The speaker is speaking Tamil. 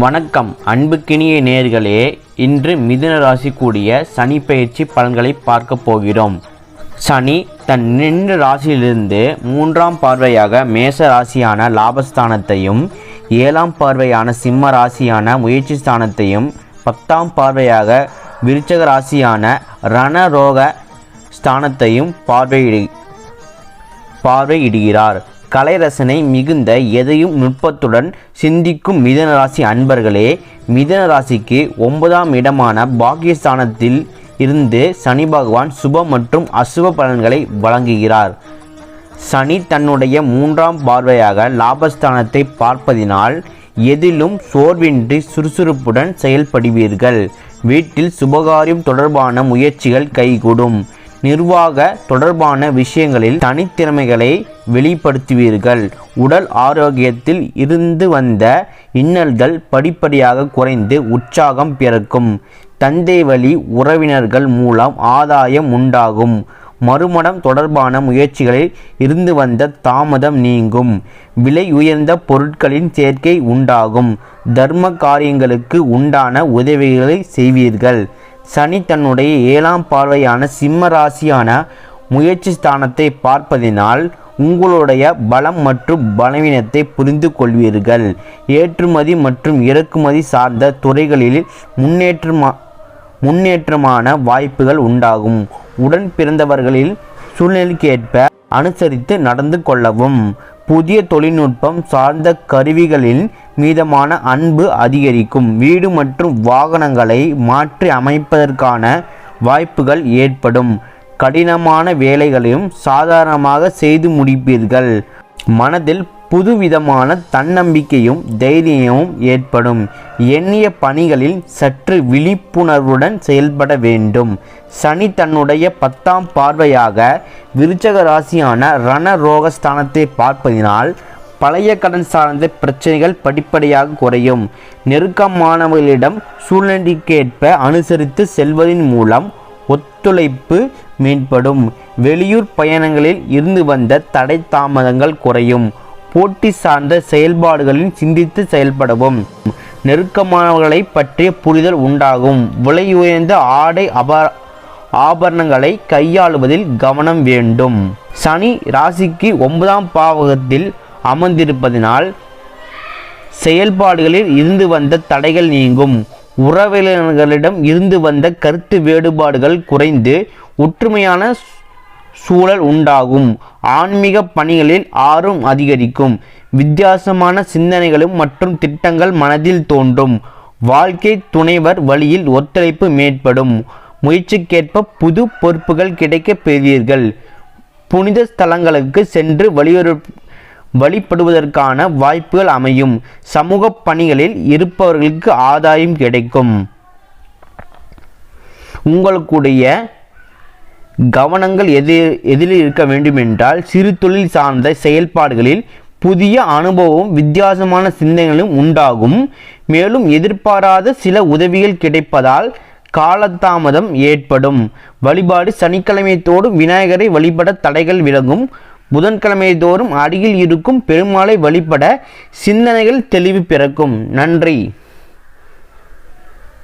வணக்கம் அன்புக்கினிய நேர்களே. இன்று மிதுன ராசி கூடிய சனி பயிற்சி பலன்களை பார்க்க போகிறோம். சனி தன் நின்ற ராசியிலிருந்து மூன்றாம் பார்வையாக மேச ராசியான லாபஸ்தானத்தையும் ஏழாம் பார்வையான சிம்ம ராசியான முயற்சி ஸ்தானத்தையும் பத்தாம் பார்வையாக விருச்சக ராசியான ரணரோக ஸ்தானத்தையும் பார்வையிடு பார்வையிடுகிறார். கலைரசனை மிகுந்த எதையும் நுட்பத்துடன் சிந்திக்கும் மிதனராசி அன்பர்களே மிதனராசிக்கு ஒன்பதாம் இடமான பாக்கியஸ்தானத்தில் இருந்து சனி பகவான் சுப மற்றும் அசுப பலன்களை வழங்குகிறார். சனி தன்னுடைய மூன்றாம் பார்வையாக லாபஸ்தானத்தை பார்ப்பதினால் எதிலும் சோர்வின்றி சுறுசுறுப்புடன் செயல்படுவீர்கள். வீட்டில் சுபகாரியம் தொடர்பான முயற்சிகள் கைகூடும். நிர்வாக தொடர்பான விஷயங்களில் தனித்திறமைகளை வெளிப்படுத்துவீர்கள். உடல் ஆரோக்கியத்தில் இருந்து வந்த இன்னல்கள் படிப்படியாக குறைந்து உற்சாகம் பிறக்கும் தந்தை வழி உறவினர்கள் மூலம் ஆதாயம் உண்டாகும். மறுமணம் தொடர்பான முயற்சிகளில் இருந்து வந்த தாமதம் நீங்கும். விலை உயர்ந்த பொருட்களின் சேர்க்கை உண்டாகும். தர்ம காரியங்களுக்கு உண்டான உதவிகளை செய்வீர்கள். சனி தன்னுடைய ஏழாம் பார்வையான சிம்ம ராசியான முயற்சி ஸ்தானத்தை பார்ப்பதினால் உங்களுடைய பலம் மற்றும் பலவீனத்தை புரிந்து கொள்வீர்கள். ஏற்றுமதி மற்றும் இறக்குமதி சார்ந்த துறைகளில் முன்னேற்றமா முன்னேற்றமான வாய்ப்புகள் உண்டாகும். உடன் பிறந்தவர்களில் சூழ்நிலைக்கேற்ப அனுசரித்து நடந்து கொள்ளவும். புதிய தொழில்நுட்பம் சார்ந்த கருவிகளின் மீதமான அன்பு அதிகரிக்கும். வீடு மற்றும் வாகனங்களை மாற்றி அமைப்பதற்கான வாய்ப்புகள் ஏற்படும். கடினமான வேலைகளையும் சாதாரணமாக செய்து முடிப்பீர்கள். மனதில் புதுவிதமான தன்னம்பிக்கையும் தைரியமும் ஏற்படும். எண்ணிய பணிகளில் சற்று விழிப்புணர்வுடன் செயல்பட வேண்டும். சனி தன்னுடைய பத்தாம் பார்வையாக விருச்சக ராசியான ரண ரோகஸ்தானத்தை பார்ப்பதினால் பழைய கடன் சார்ந்த பிரச்சனைகள் படிப்படியாக குறையும். நெருக்கமானவர்களிடம் சூழ்நிலைக்கேற்ப அனுசரித்து செல்வதன் மூலம் ஒத்துழைப்பு மேம்படும். வெளியூர் பயணங்களில் இருந்து வந்த தடை தாமதங்கள் குறையும். போட்டி சார்ந்த செயல்பாடுகளில் சிந்தித்து செயல்படவும். நெருக்கமானவர்களை பற்றிய புரிதல் உண்டாகும். விலை உயர்ந்த ஆடை அப ஆபரணங்களை கையாளுவதில் கவனம் வேண்டும். சனி ராசிக்கு ஒன்பதாம் பாவகத்தில் அமர்ந்திருப்பதினால் செயல்பாடுகளில் இருந்து வந்த தடைகள் நீங்கும். உறவினர்களிடம் இருந்து வந்த கருத்து வேறுபாடுகள் குறைந்து ஒற்றுமையான சூழல் உண்டாகும். ஆன்மீக பணிகளில் ஆர்வம் அதிகரிக்கும். வித்தியாசமான சிந்தனைகளும் மற்றும் திட்டங்கள் மனதில் தோன்றும். வாழ்க்கை துணைவர் வழியில் ஒத்துழைப்பு மேற்படும் முயற்சிக்கேற்ப புது பொறுப்புகள் கிடைக்கப் பெறுவீர்கள். புனித ஸ்தலங்களுக்கு சென்று வலியுறு வழிபடுவதற்கான வாய்ப்புகள் அமையும். சமூக பணிகளில் இருப்பவர்களுக்கு ஆதாயம் கிடைக்கும். உங்களுடைய கவனங்கள் எது எதில் இருக்க வேண்டுமென்றால் சிறு தொழில் சார்ந்த செயல்பாடுகளில் புதிய அனுபவம் வித்தியாசமான சிந்தனைகளும் உண்டாகும். மேலும் எதிர்பாராத சில உதவிகள் கிடைப்பதால் காலதாமதம் ஏற்படும். வழிபாடு சனிக்கிழமை தோறும் விநாயகரை வழிபட தடைகள் விலகும். புதன்கிழமை தோறும் அருகில் இருக்கும் பெருமாளை வழிபட சிந்தனைகள் தெளிவு பிறக்கும். நன்றி.